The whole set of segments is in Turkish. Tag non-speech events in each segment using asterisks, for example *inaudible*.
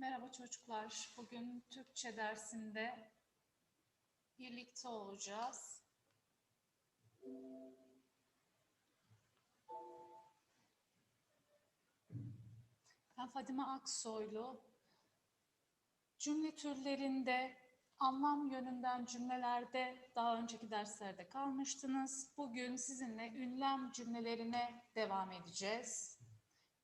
Merhaba çocuklar. Bugün Türkçe dersinde birlikte olacağız. Ben Fadime Aksoylu. Cümle türlerinde, anlam yönünden cümlelerde daha önceki derslerde kalmıştınız. Bugün sizinle ünlem cümlelerine devam edeceğiz.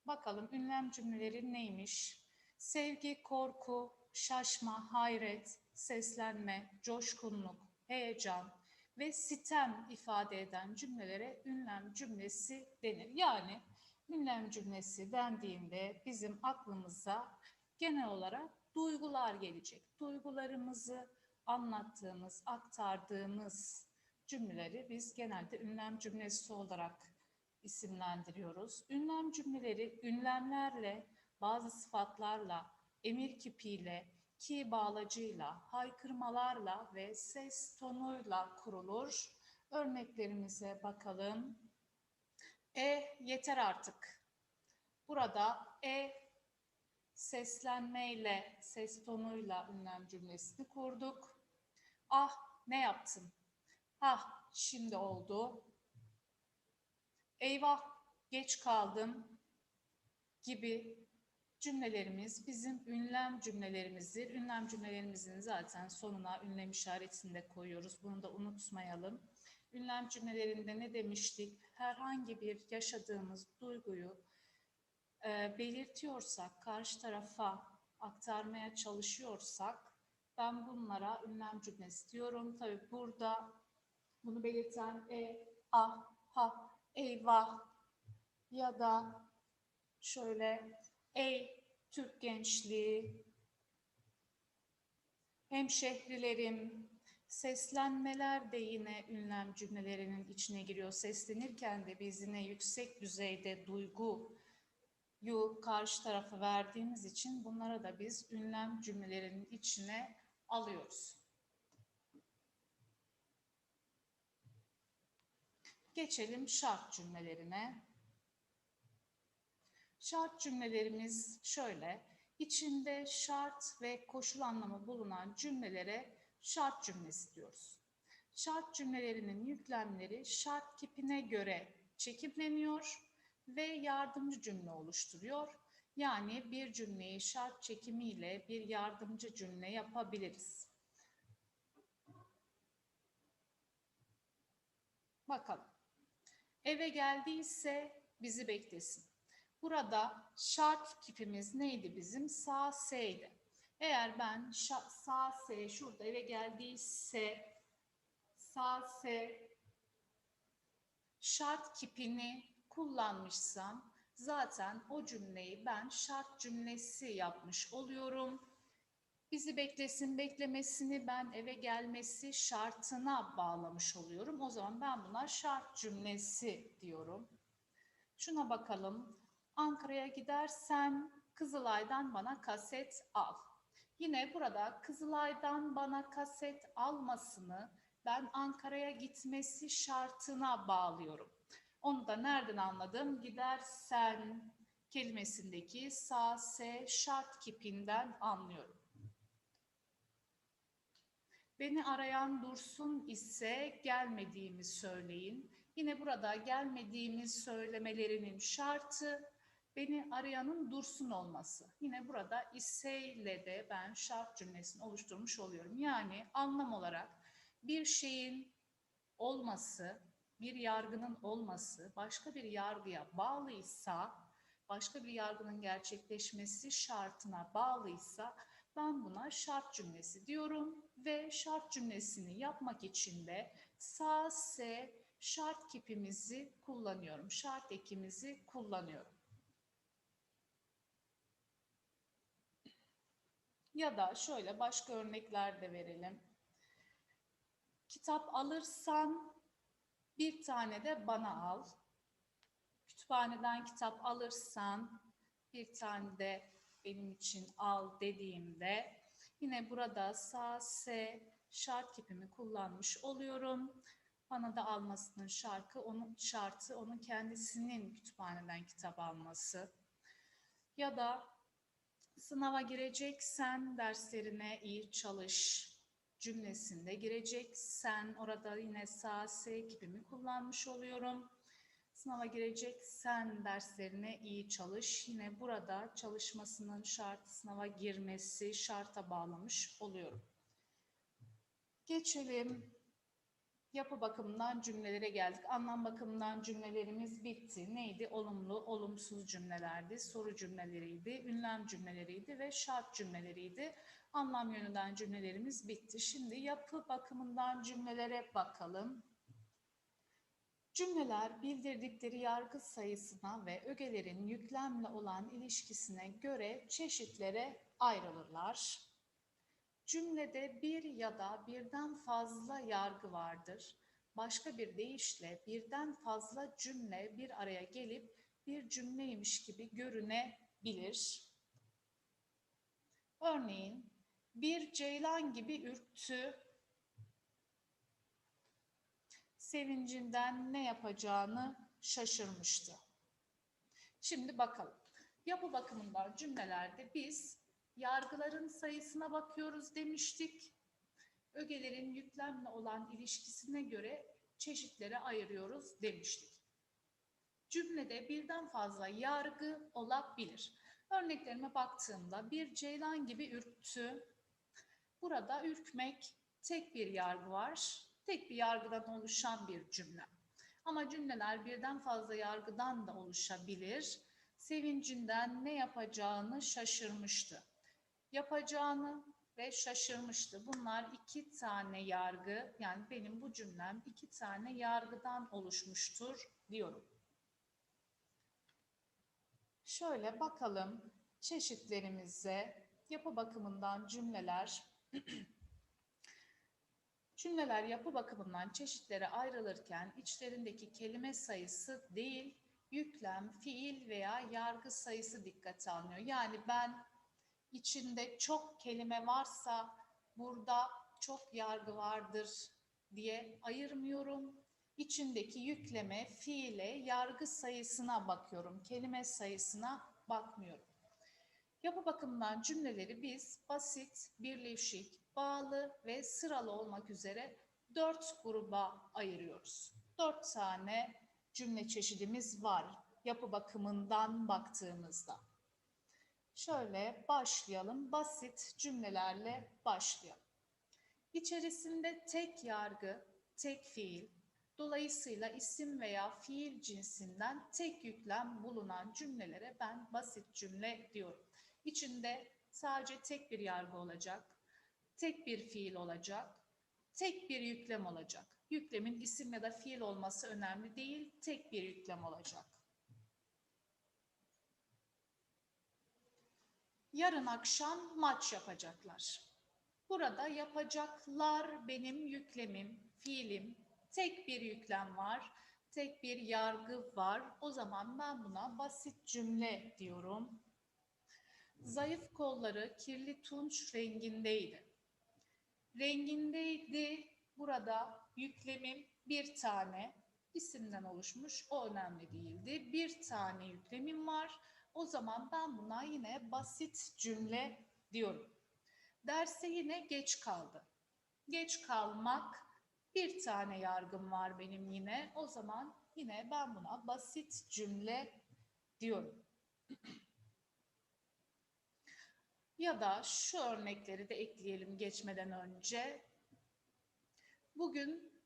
Bakalım ünlem cümleleri neymiş? Sevgi, korku, şaşma, hayret, seslenme, coşkunluk, heyecan ve sitem ifade eden cümlelere ünlem cümlesi denir. Yani ünlem cümlesi dendiğinde bizim aklımıza genel olarak duygular gelecek. Duygularımızı anlattığımız, aktardığımız cümleleri biz genelde ünlem cümlesi olarak isimlendiriyoruz. Ünlem cümleleri ünlemlerle bazı sıfatlarla, emir kipiyle, ki bağlacıyla, haykırmalarla ve ses tonuyla kurulur. Örneklerimize bakalım. E yeter artık. Burada e seslenmeyle, ses tonuyla ünlem cümlesini kurduk. Ah ne yaptın? Ah şimdi oldu. Eyvah geç kaldım gibi cümlelerimiz bizim ünlem cümlelerimizdir. Ünlem cümlelerimizin zaten sonuna ünlem işaretini de koyuyoruz. Bunu da unutmayalım. Ünlem cümlelerinde ne demiştik? Herhangi bir yaşadığımız duyguyu e, belirtiyorsak, karşı tarafa aktarmaya çalışıyorsak ben bunlara ünlem cümlesi diyorum. Tabii burada bunu belirten e, ah, ha, eyvah ya da şöyle Ey Türk gençliği, hemşehrilerim, seslenmeler de yine ünlem cümlelerinin içine giriyor. Seslenirken de biz yine yüksek düzeyde duyguyu karşı tarafa verdiğimiz için bunlara da biz ünlem cümlelerinin içine alıyoruz. Geçelim şart cümlelerine. Şart cümlelerimiz şöyle. İçinde şart ve koşul anlamı bulunan cümlelere şart cümlesi diyoruz. Şart cümlelerinin yüklemleri şart kipine göre çekimleniyor ve yardımcı cümle oluşturuyor. Yani bir cümleyi şart çekimiyle bir yardımcı cümle yapabiliriz. Bakalım. Eve geldiyse bizi beklesin. Burada şart kipimiz neydi bizim? Sağ S'ydi. Eğer ben sağ S şurada eve geldiyse sağ S şart kipini kullanmışsam zaten o cümleyi ben şart cümlesi yapmış oluyorum. Bizi beklesin beklemesini ben eve gelmesi şartına bağlamış oluyorum. O zaman ben buna şart cümlesi diyorum. Şuna bakalım. Ankara'ya gidersen Kızılay'dan bana kaset al. Yine burada Kızılay'dan bana kaset almasını ben Ankara'ya gitmesi şartına bağlıyorum. Onu da nereden anladım? Gidersen kelimesindeki sa, se, şart kipinden anlıyorum. Beni arayan Dursun ise gelmediğimi söyleyin. Yine burada gelmediğimi söylemelerinin şartı beni arayanın dursun olması. Yine burada iseyle de ben şart cümlesini oluşturmuş oluyorum. Yani anlam olarak bir şeyin olması, bir yargının olması başka bir yargıya bağlıysa, başka bir yargının gerçekleşmesi şartına bağlıysa ben buna şart cümlesi diyorum ve şart cümlesini yapmak için de sa, se, şart kipimizi kullanıyorum. Şart ekimizi kullanıyorum. Ya da şöyle başka örnekler de verelim. Kitap alırsan bir tane de bana al. Kütüphaneden kitap alırsan bir tane de benim için al dediğimde yine burada sağ S şart kipimi kullanmış oluyorum. Bana da almasının şarkı, onun şartı onun kendisinin kütüphaneden kitap alması. Ya da Sınava gireceksen derslerine iyi çalış cümlesinde gireceksen orada yine sağ S ekibimi kullanmış oluyorum. Sınava gireceksen derslerine iyi çalış. Yine burada çalışmasının şartı sınava girmesi şarta bağlamış oluyorum. Geçelim. Yapı bakımından cümlelere geldik. Anlam bakımından cümlelerimiz bitti. Neydi? Olumlu, olumsuz cümlelerdi. Soru cümleleriydi, ünlem cümleleriydi ve şart cümleleriydi. Anlam yönünden cümlelerimiz bitti. Şimdi yapı bakımından cümlelere bakalım. Cümleler bildirdikleri yargı sayısına ve ögelerin yüklemle olan ilişkisine göre çeşitlere ayrılırlar. Cümlede bir ya da birden fazla yargı vardır. Başka bir deyişle birden fazla cümle bir araya gelip bir cümleymiş gibi görünebilir. Örneğin bir ceylan gibi ürktü, sevincinden ne yapacağını şaşırmıştı. Şimdi bakalım. Yapı bakımından cümlelerde biz yargıların sayısına bakıyoruz demiştik. Ögelerin yüklemle olan ilişkisine göre çeşitlere ayırıyoruz demiştik. Cümlede birden fazla yargı olabilir. Örneklerime baktığımda bir ceylan gibi ürktü. Burada ürkmek tek bir yargı var. Tek bir yargıdan oluşan bir cümle. Ama cümleler birden fazla yargıdan da oluşabilir. Sevincinden ne yapacağını şaşırmıştı yapacağını ve şaşırmıştı. Bunlar iki tane yargı, yani benim bu cümlem iki tane yargıdan oluşmuştur diyorum. Şöyle bakalım çeşitlerimize yapı bakımından cümleler *clears throat* Cümleler yapı bakımından çeşitlere ayrılırken içlerindeki kelime sayısı değil, yüklem, fiil veya yargı sayısı dikkate alınıyor. Yani ben içinde çok kelime varsa burada çok yargı vardır diye ayırmıyorum. İçindeki yükleme, fiile, yargı sayısına bakıyorum. Kelime sayısına bakmıyorum. Yapı bakımından cümleleri biz basit, birleşik, bağlı ve sıralı olmak üzere dört gruba ayırıyoruz. Dört tane cümle çeşidimiz var yapı bakımından baktığımızda. Şöyle başlayalım. Basit cümlelerle başlayalım. İçerisinde tek yargı, tek fiil, dolayısıyla isim veya fiil cinsinden tek yüklem bulunan cümlelere ben basit cümle diyorum. İçinde sadece tek bir yargı olacak, tek bir fiil olacak, tek bir yüklem olacak. Yüklemin isim ya da fiil olması önemli değil, tek bir yüklem olacak. Yarın akşam maç yapacaklar. Burada yapacaklar benim yüklemim, fiilim. Tek bir yüklem var, tek bir yargı var. O zaman ben buna basit cümle diyorum. Zayıf kolları kirli tunç rengindeydi. Rengindeydi. Burada yüklemim bir tane isimden oluşmuş. O önemli değildi. Bir tane yüklemim var o zaman ben buna yine basit cümle diyorum. Derse yine geç kaldı. Geç kalmak bir tane yargım var benim yine. O zaman yine ben buna basit cümle diyorum. ya da şu örnekleri de ekleyelim geçmeden önce. Bugün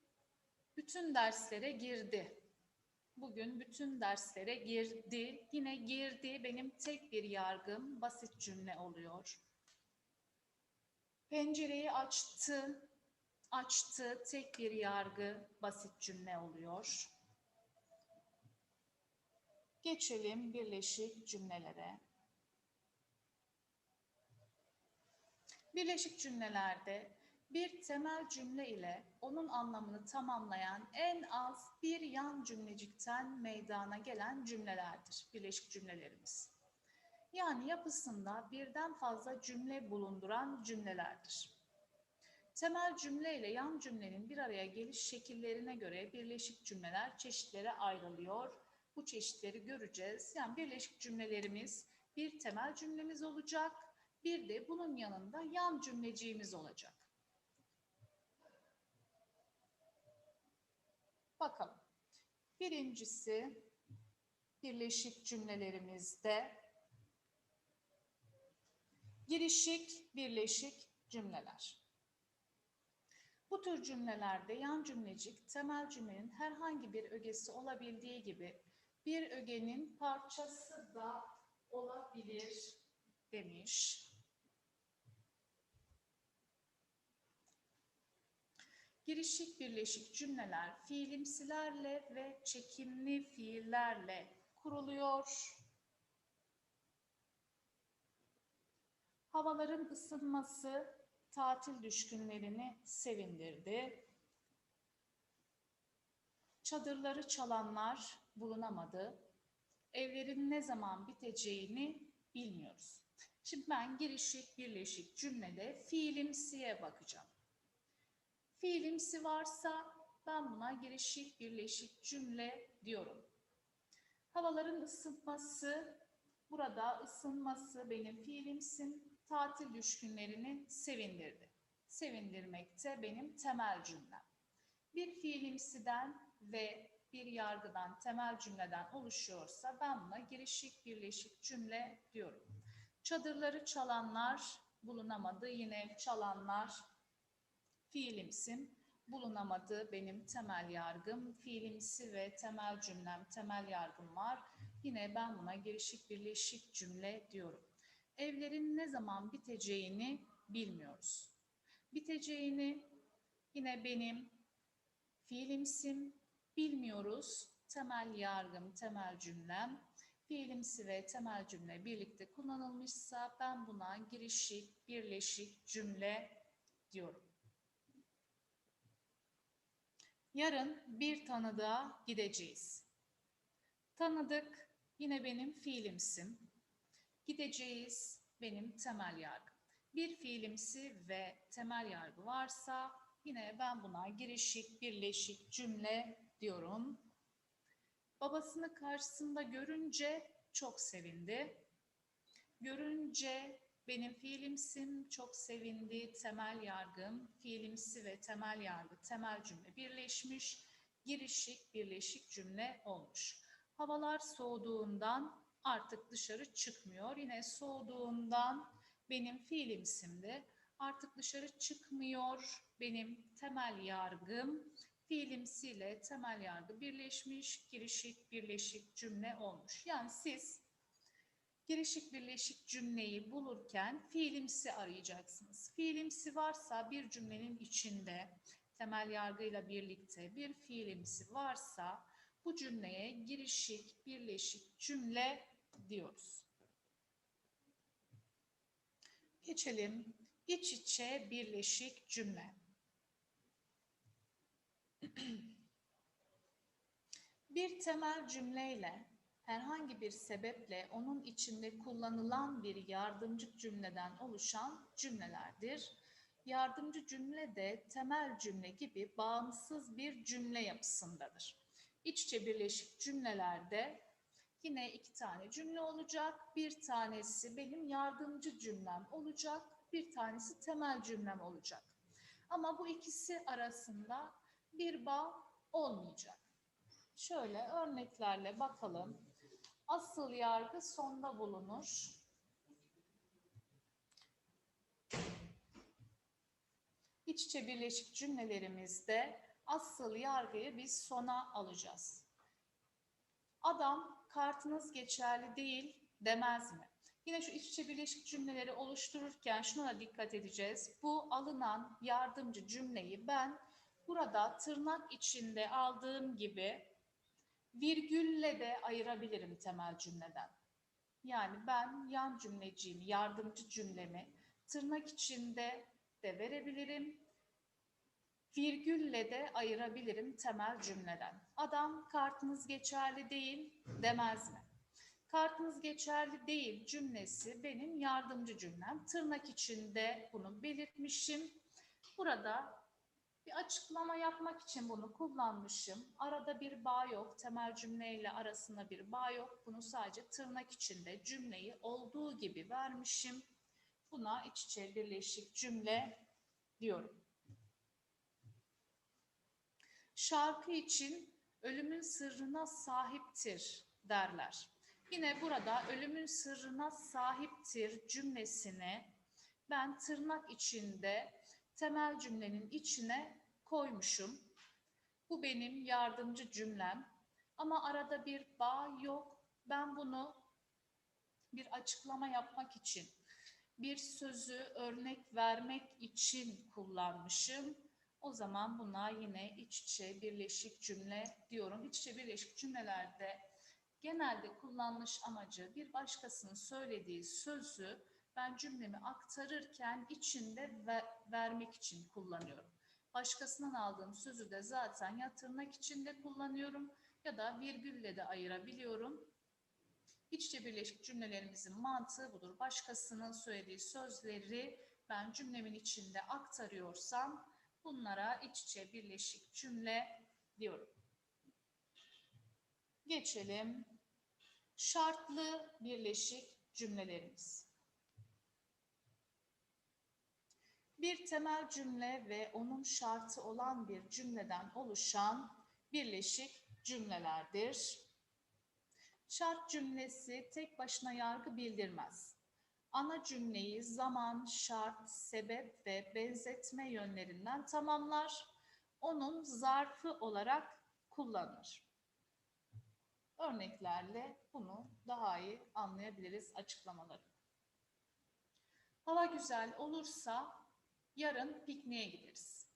bütün derslere girdi. Bugün bütün derslere girdi. Yine girdi benim tek bir yargım basit cümle oluyor. Pencereyi açtı. Açtı tek bir yargı basit cümle oluyor. Geçelim birleşik cümlelere. Birleşik cümlelerde bir temel cümle ile onun anlamını tamamlayan en az bir yan cümlecikten meydana gelen cümlelerdir birleşik cümlelerimiz. Yani yapısında birden fazla cümle bulunduran cümlelerdir. Temel cümle ile yan cümlenin bir araya geliş şekillerine göre birleşik cümleler çeşitlere ayrılıyor. Bu çeşitleri göreceğiz. Yani birleşik cümlelerimiz bir temel cümlemiz olacak. Bir de bunun yanında yan cümleciğimiz olacak. Bakalım. Birincisi birleşik cümlelerimizde girişik birleşik cümleler. Bu tür cümlelerde yan cümlecik temel cümlenin herhangi bir ögesi olabildiği gibi bir ögenin parçası da olabilir demiş. Girişik birleşik cümleler fiilimsilerle ve çekimli fiillerle kuruluyor. Havaların ısınması tatil düşkünlerini sevindirdi. Çadırları çalanlar bulunamadı. Evlerin ne zaman biteceğini bilmiyoruz. Şimdi ben girişik birleşik cümlede fiilimsiye bakacağım. Fiilimsi varsa ben buna girişik birleşik cümle diyorum. Havaların ısınması, burada ısınması benim fiilimsim, tatil düşkünlerini sevindirdi. Sevindirmekte benim temel cümlem. Bir fiilimsiden ve bir yargıdan, temel cümleden oluşuyorsa ben buna girişik birleşik cümle diyorum. Çadırları çalanlar bulunamadı. Yine çalanlar fiilimsim bulunamadı benim temel yargım. Fiilimsi ve temel cümlem, temel yargım var. Yine ben buna girişik birleşik cümle diyorum. Evlerin ne zaman biteceğini bilmiyoruz. Biteceğini yine benim fiilimsim bilmiyoruz. Temel yargım, temel cümlem. Fiilimsi ve temel cümle birlikte kullanılmışsa ben buna girişik, birleşik cümle diyorum. Yarın bir tanıdığa gideceğiz. Tanıdık yine benim fiilimsim. Gideceğiz benim temel yargım. Bir fiilimsi ve temel yargı varsa yine ben buna girişik, birleşik cümle diyorum. Babasını karşısında görünce çok sevindi. Görünce benim fiilimsim çok sevindi, temel yargım, fiilimsi ve temel yargı, temel cümle birleşmiş, girişik, birleşik cümle olmuş. Havalar soğuduğundan artık dışarı çıkmıyor. Yine soğuduğundan benim fiilimsimdi. Artık dışarı çıkmıyor benim temel yargım. Fiilimsiyle temel yargı birleşmiş, girişik, birleşik cümle olmuş. Yani siz girişik birleşik cümleyi bulurken fiilimsi arayacaksınız. Fiilimsi varsa bir cümlenin içinde temel yargıyla birlikte bir fiilimsi varsa bu cümleye girişik birleşik cümle diyoruz. Geçelim iç içe birleşik cümle. *clears throat* bir temel cümleyle herhangi bir sebeple onun içinde kullanılan bir yardımcı cümleden oluşan cümlelerdir. Yardımcı cümle de temel cümle gibi bağımsız bir cümle yapısındadır. İç içe birleşik cümlelerde yine iki tane cümle olacak. Bir tanesi benim yardımcı cümlem olacak. Bir tanesi temel cümlem olacak. Ama bu ikisi arasında bir bağ olmayacak. Şöyle örneklerle bakalım. Asıl yargı sonda bulunur. İç içe birleşik cümlelerimizde asıl yargıyı biz sona alacağız. Adam kartınız geçerli değil demez mi? Yine şu iç içe birleşik cümleleri oluştururken şuna da dikkat edeceğiz. Bu alınan yardımcı cümleyi ben burada tırnak içinde aldığım gibi virgülle de ayırabilirim temel cümleden. Yani ben yan cümleciğimi, yardımcı cümlemi tırnak içinde de verebilirim. Virgülle de ayırabilirim temel cümleden. Adam kartınız geçerli değil demez mi? Kartınız geçerli değil cümlesi benim yardımcı cümlem. Tırnak içinde bunu belirtmişim. Burada Bir açıklama yapmak için bunu kullanmışım. Arada bir bağ yok. Temel cümleyle arasında bir bağ yok. Bunu sadece tırnak içinde cümleyi olduğu gibi vermişim. Buna iç içe birleşik cümle diyorum. Şarkı için ölümün sırrına sahiptir derler. Yine burada ölümün sırrına sahiptir cümlesini ben tırnak içinde temel cümlenin içine koymuşum. Bu benim yardımcı cümlem. Ama arada bir bağ yok. Ben bunu bir açıklama yapmak için, bir sözü örnek vermek için kullanmışım. O zaman buna yine iç içe birleşik cümle diyorum. İç içe birleşik cümlelerde genelde kullanılış amacı bir başkasının söylediği sözü ben cümlemi aktarırken içinde ve vermek için kullanıyorum. Başkasından aldığım sözü de zaten ya tırnak içinde kullanıyorum ya da virgülle de ayırabiliyorum. İç içe birleşik cümlelerimizin mantığı budur. Başkasının söylediği sözleri ben cümlemin içinde aktarıyorsam bunlara iç içe birleşik cümle diyorum. Geçelim. Şartlı birleşik cümlelerimiz. Bir temel cümle ve onun şartı olan bir cümleden oluşan birleşik cümlelerdir. Şart cümlesi tek başına yargı bildirmez. Ana cümleyi zaman, şart, sebep ve benzetme yönlerinden tamamlar. Onun zarfı olarak kullanır. Örneklerle bunu daha iyi anlayabiliriz açıklamaları. Hava güzel olursa yarın pikniğe gideriz.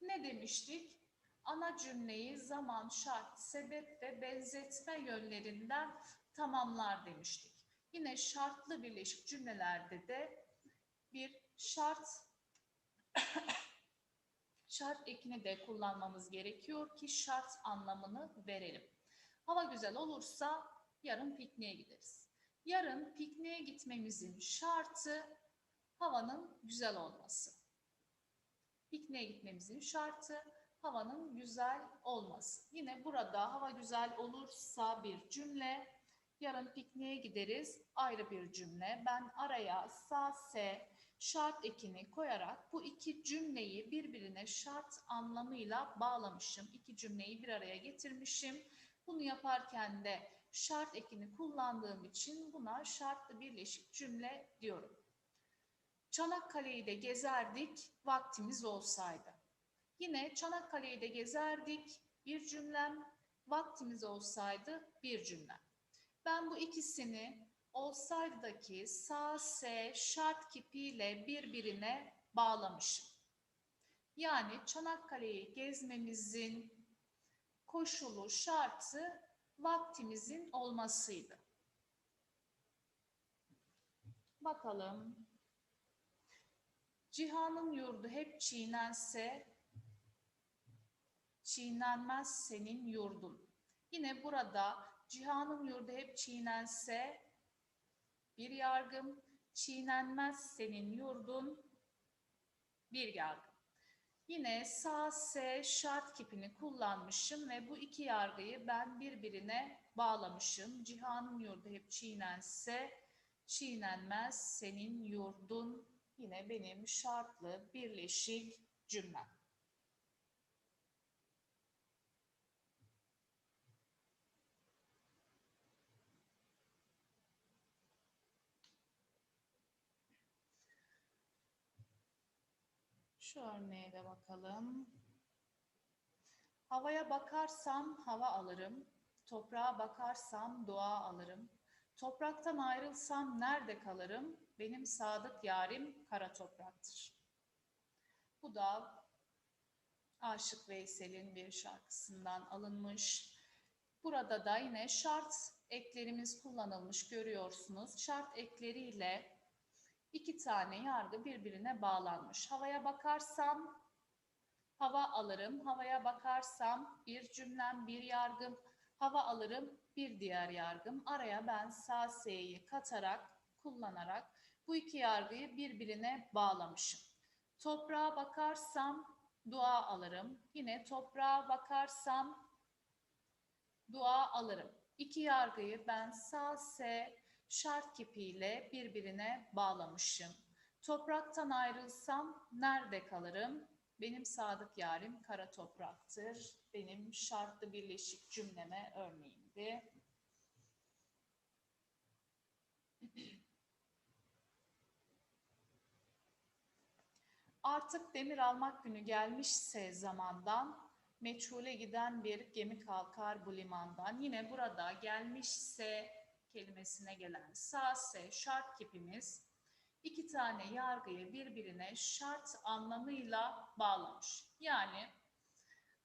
Ne demiştik? Ana cümleyi zaman, şart, sebep ve benzetme yönlerinden tamamlar demiştik. Yine şartlı birleşik cümlelerde de bir şart *coughs* şart ekini de kullanmamız gerekiyor ki şart anlamını verelim. Hava güzel olursa yarın pikniğe gideriz. Yarın pikniğe gitmemizin şartı havanın güzel olması. Pikniğe gitmemizin şartı havanın güzel olması. Yine burada hava güzel olursa bir cümle, yarın pikniğe gideriz ayrı bir cümle. Ben araya sa, se, şart ekini koyarak bu iki cümleyi birbirine şart anlamıyla bağlamışım. İki cümleyi bir araya getirmişim. Bunu yaparken de şart ekini kullandığım için buna şartlı birleşik cümle diyorum. Çanakkale'yi de gezerdik vaktimiz olsaydı. Yine Çanakkale'yi de gezerdik bir cümlem, vaktimiz olsaydı bir cümlem. Ben bu ikisini olsaydaki sa, se, şart kipiyle birbirine bağlamışım. Yani Çanakkale'yi gezmemizin koşulu, şartı vaktimizin olmasıydı. Bakalım. Cihanın yurdu hep çiğnense, çiğnenmez senin yurdun. Yine burada cihanın yurdu hep çiğnense, bir yargım, çiğnenmez senin yurdun, bir yargım. Yine sağ S şart kipini kullanmışım ve bu iki yargıyı ben birbirine bağlamışım. Cihanın yurdu hep çiğnense, çiğnenmez senin yurdun yine benim şartlı birleşik cümlem. Şu örneğe de bakalım. Havaya bakarsam hava alırım. Toprağa bakarsam doğa alırım. Topraktan ayrılsam nerede kalırım? Benim sadık yarim kara topraktır. Bu da Aşık Veysel'in bir şarkısından alınmış. Burada da yine şart eklerimiz kullanılmış görüyorsunuz. Şart ekleriyle iki tane yargı birbirine bağlanmış. Havaya bakarsam hava alırım. Havaya bakarsam bir cümlem, bir yargım. Hava alırım, bir diğer yargım. Araya ben sağ katarak, kullanarak bu iki yargıyı birbirine bağlamışım. Toprağa bakarsam dua alırım. Yine toprağa bakarsam dua alırım. İki yargıyı ben sağ S şart kipiyle birbirine bağlamışım. Topraktan ayrılsam nerede kalırım? Benim sadık yarim kara topraktır. Benim şartlı birleşik cümleme örneğimdi. Artık demir almak günü gelmişse zamandan, meçhule giden bir gemi kalkar bu limandan. Yine burada gelmişse kelimesine gelen sase şart kipimiz iki tane yargıyı birbirine şart anlamıyla bağlamış. Yani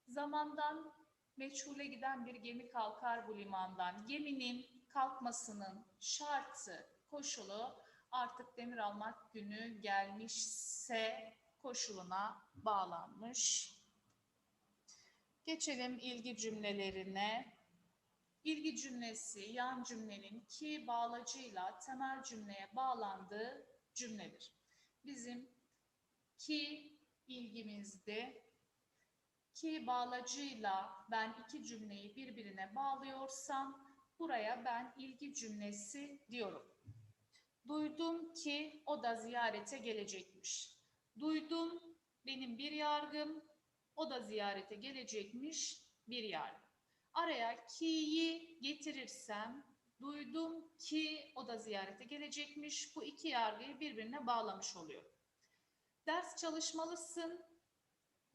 zamandan meçhule giden bir gemi kalkar bu limandan. Geminin kalkmasının şartı, koşulu artık demir almak günü gelmişse koşuluna bağlanmış. Geçelim ilgi cümlelerine. İlgi cümlesi yan cümlenin ki bağlacıyla temel cümleye bağlandığı cümledir. Bizim ki ilgimizde ki bağlacıyla ben iki cümleyi birbirine bağlıyorsam buraya ben ilgi cümlesi diyorum. Duydum ki o da ziyarete gelecekmiş. Duydum benim bir yargım, o da ziyarete gelecekmiş bir yargı. Araya ki'yi getirirsem duydum ki o da ziyarete gelecekmiş. Bu iki yargıyı birbirine bağlamış oluyor. Ders çalışmalısın,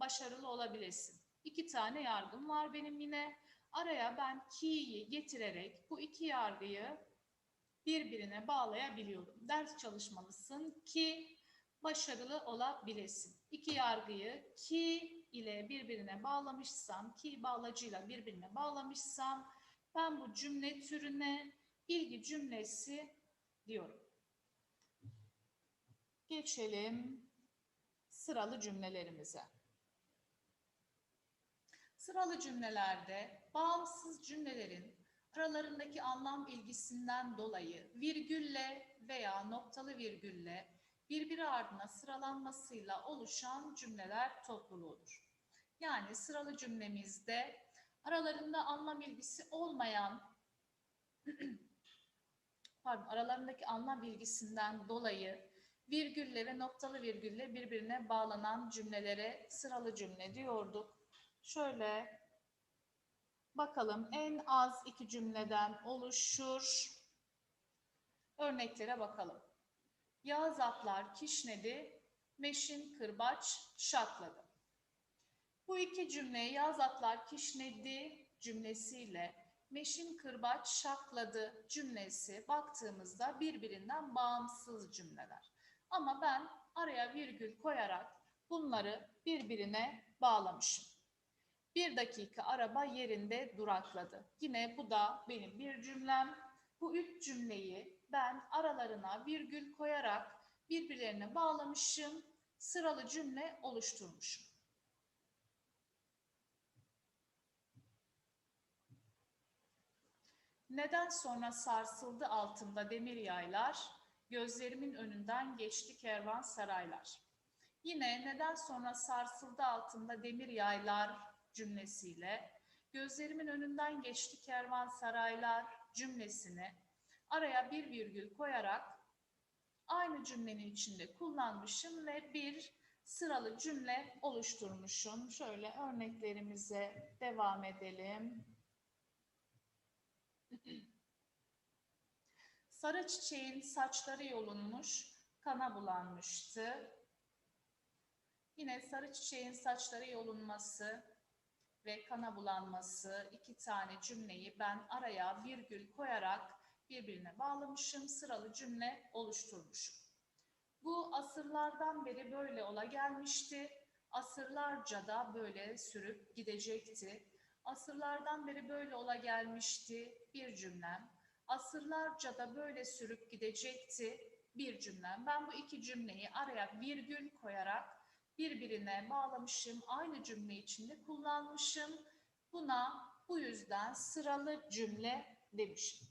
başarılı olabilirsin. İki tane yargım var benim yine. Araya ben ki'yi getirerek bu iki yargıyı birbirine bağlayabiliyorum. Ders çalışmalısın ki başarılı olabilesin. İki yargıyı ki ile birbirine bağlamışsam, ki bağlacıyla birbirine bağlamışsam ben bu cümle türüne ilgi cümlesi diyorum. Geçelim sıralı cümlelerimize. Sıralı cümlelerde bağımsız cümlelerin aralarındaki anlam ilgisinden dolayı virgülle veya noktalı virgülle birbiri ardına sıralanmasıyla oluşan cümleler topluluğudur. Yani sıralı cümlemizde aralarında anlam ilgisi olmayan *clears throat* pardon aralarındaki anlam bilgisinden dolayı virgülle ve noktalı virgülle birbirine bağlanan cümlelere sıralı cümle diyorduk. Şöyle bakalım en az iki cümleden oluşur. Örneklere bakalım. Yağız atlar kişnedi, meşin kırbaç şakladı. Bu iki cümle yağız atlar kişnedi cümlesiyle meşin kırbaç şakladı cümlesi baktığımızda birbirinden bağımsız cümleler. Ama ben araya virgül koyarak bunları birbirine bağlamışım. Bir dakika araba yerinde durakladı. Yine bu da benim bir cümlem. Bu üç cümleyi ben aralarına virgül koyarak birbirlerine bağlamışım, sıralı cümle oluşturmuşum. Neden sonra sarsıldı altında demir yaylar, gözlerimin önünden geçti kervan saraylar. Yine neden sonra sarsıldı altında demir yaylar cümlesiyle gözlerimin önünden geçti kervan saraylar cümlesini araya bir virgül koyarak aynı cümlenin içinde kullanmışım ve bir sıralı cümle oluşturmuşum. Şöyle örneklerimize devam edelim. Sarı çiçeğin saçları yolunmuş, kana bulanmıştı. Yine sarı çiçeğin saçları yolunması ve kana bulanması iki tane cümleyi ben araya virgül koyarak birbirine bağlamışım, sıralı cümle oluşturmuşum. Bu asırlardan beri böyle ola gelmişti. Asırlarca da böyle sürüp gidecekti. Asırlardan beri böyle ola gelmişti bir cümlem. Asırlarca da böyle sürüp gidecekti bir cümlem. Ben bu iki cümleyi araya virgül koyarak birbirine bağlamışım. Aynı cümle içinde kullanmışım. Buna bu yüzden sıralı cümle demişim.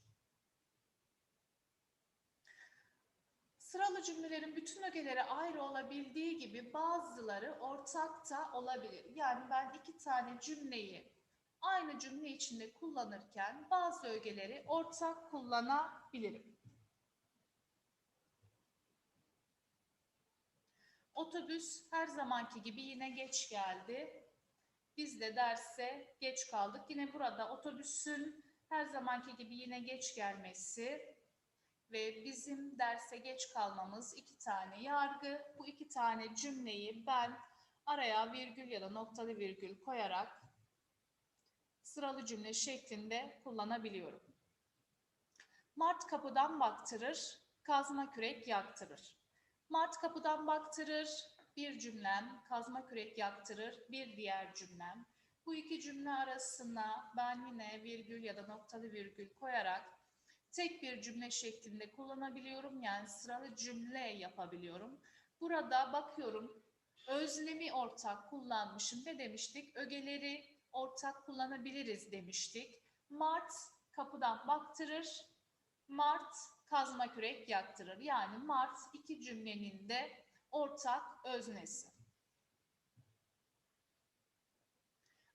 Sıralı cümlelerin bütün ögeleri ayrı olabildiği gibi bazıları ortak da olabilir. Yani ben iki tane cümleyi aynı cümle içinde kullanırken bazı ögeleri ortak kullanabilirim. Otobüs her zamanki gibi yine geç geldi. Biz de derse geç kaldık. Yine burada otobüsün her zamanki gibi yine geç gelmesi ve bizim derse geç kalmamız iki tane yargı. Bu iki tane cümleyi ben araya virgül ya da noktalı virgül koyarak sıralı cümle şeklinde kullanabiliyorum. Mart kapıdan baktırır, kazma kürek yaktırır. Mart kapıdan baktırır, bir cümlem, kazma kürek yaktırır, bir diğer cümlem. Bu iki cümle arasına ben yine virgül ya da noktalı virgül koyarak tek bir cümle şeklinde kullanabiliyorum. Yani sıralı cümle yapabiliyorum. Burada bakıyorum özlemi ortak kullanmışım. Ne demiştik? Ögeleri ortak kullanabiliriz demiştik. Mart kapıdan baktırır. Mart kazma kürek yaktırır. Yani Mart iki cümlenin de ortak öznesi.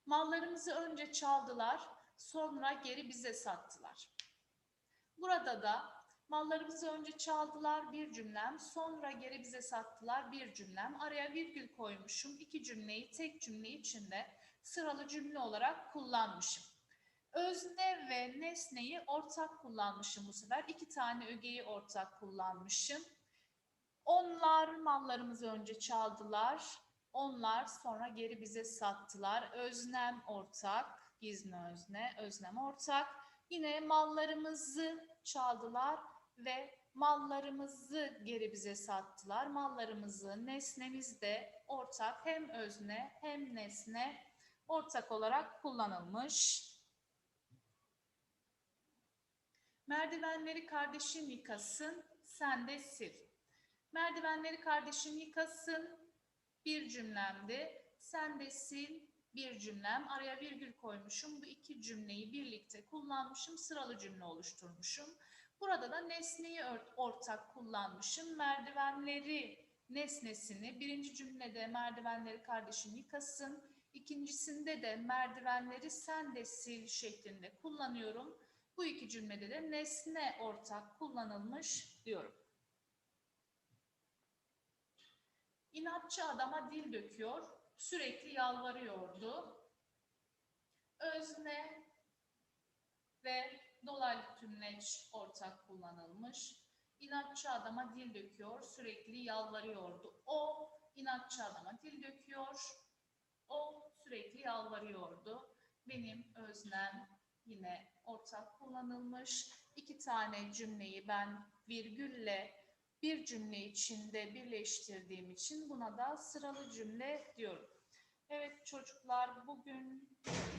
Mallarımızı önce çaldılar, sonra geri bize sattılar. Burada da mallarımızı önce çaldılar bir cümlem, sonra geri bize sattılar bir cümlem. Araya virgül koymuşum. İki cümleyi tek cümle içinde sıralı cümle olarak kullanmışım. Özne ve nesneyi ortak kullanmışım bu sefer. İki tane ögeyi ortak kullanmışım. Onlar mallarımızı önce çaldılar. Onlar sonra geri bize sattılar. Öznem ortak, gizli özne, öznem ortak. Yine mallarımızı çaldılar ve mallarımızı geri bize sattılar. Mallarımızı, nesnemiz de ortak hem özne hem nesne ortak olarak kullanılmış. Merdivenleri kardeşim yıkasın, sen de sil. Merdivenleri kardeşim yıkasın bir cümlemdi. Sen de sil bir cümlem. Araya virgül koymuşum. Bu iki cümleyi birlikte kullanmışım. Sıralı cümle oluşturmuşum. Burada da nesneyi ortak kullanmışım. Merdivenleri nesnesini birinci cümlede merdivenleri kardeşim yıkasın. İkincisinde de merdivenleri sen de sil şeklinde kullanıyorum. Bu iki cümlede de nesne ortak kullanılmış diyorum. İnatçı adama dil döküyor, sürekli yalvarıyordu. Özne ve dolaylı tümleç ortak kullanılmış. İnatçı adama dil döküyor, sürekli yalvarıyordu. O inatçı adama dil döküyor, o sürekli yalvarıyordu. Benim öznem yine ortak kullanılmış. İki tane cümleyi ben virgülle bir cümle içinde birleştirdiğim için buna da sıralı cümle diyorum. Evet çocuklar bugün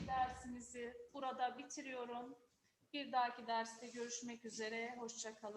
dersimizi burada bitiriyorum. Bir dahaki derste görüşmek üzere. Hoşçakalın.